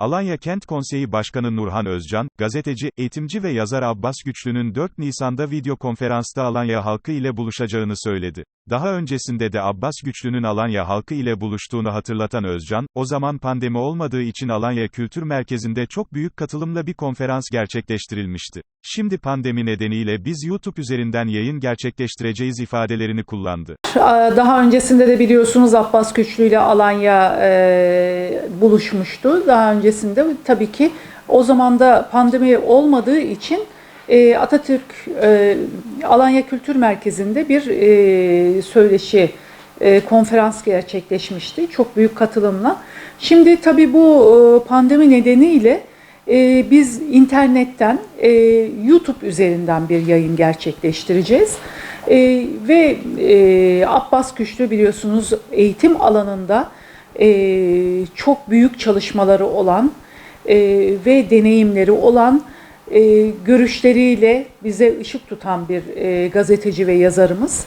Alanya Kent Konseyi Başkanı Nurhan Özcan, gazeteci, eğitimci ve yazar Abbas Güçlü'nün 4 Nisan'da video konferansta Alanya halkı ile buluşacağını söyledi. Daha öncesinde de Abbas Güçlü'nün Alanya halkı ile buluştuğunu hatırlatan Özcan, o zaman pandemi olmadığı için Alanya Kültür Merkezi'nde çok büyük katılımla bir konferans gerçekleştirilmişti. Şimdi pandemi nedeniyle biz YouTube üzerinden yayın gerçekleştireceğiz ifadelerini kullandı. Daha öncesinde de biliyorsunuz Abbas Güçlü ile Alanya e, buluşmuştu. Daha öncesinde tabii ki o zaman da pandemi olmadığı için e, Atatürk e, Alanya Kültür Merkezi'nde bir e, söyleşi e, konferans gerçekleşmişti. Çok büyük katılımla. Şimdi tabii bu pandemi nedeniyle biz internetten YouTube üzerinden bir yayın gerçekleştireceğiz. Ve Abbas Güçlü biliyorsunuz eğitim alanında çok büyük çalışmaları olan ve deneyimleri olan e, görüşleriyle bize ışık tutan bir e, gazeteci ve yazarımız.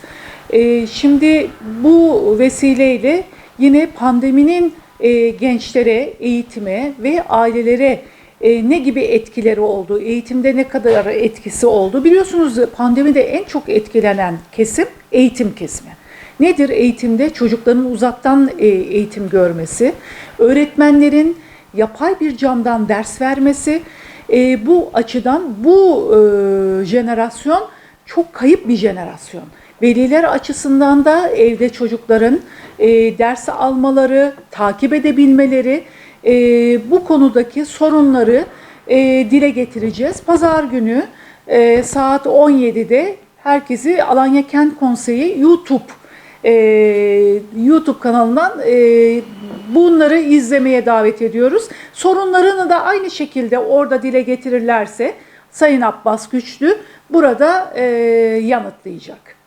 E, şimdi bu vesileyle yine pandeminin e, gençlere, eğitime ve ailelere e, ne gibi etkileri oldu, eğitimde ne kadar etkisi oldu. Biliyorsunuz pandemide en çok etkilenen kesim eğitim kesimi. Nedir eğitimde? Çocukların uzaktan e, eğitim görmesi, öğretmenlerin yapay bir camdan ders vermesi. E, bu açıdan bu e, jenerasyon çok kayıp bir jenerasyon. Veliler açısından da evde çocukların e, ders almaları, takip edebilmeleri, e, bu konudaki sorunları e, dile getireceğiz. Pazar günü e, saat 17'de herkesi Alanya Kent Konseyi YouTube e, YouTube kanalından e, bunları izlemeye davet ediyoruz. Sorunlarını da aynı şekilde orada dile getirirlerse Sayın Abbas Güçlü burada e, yanıtlayacak.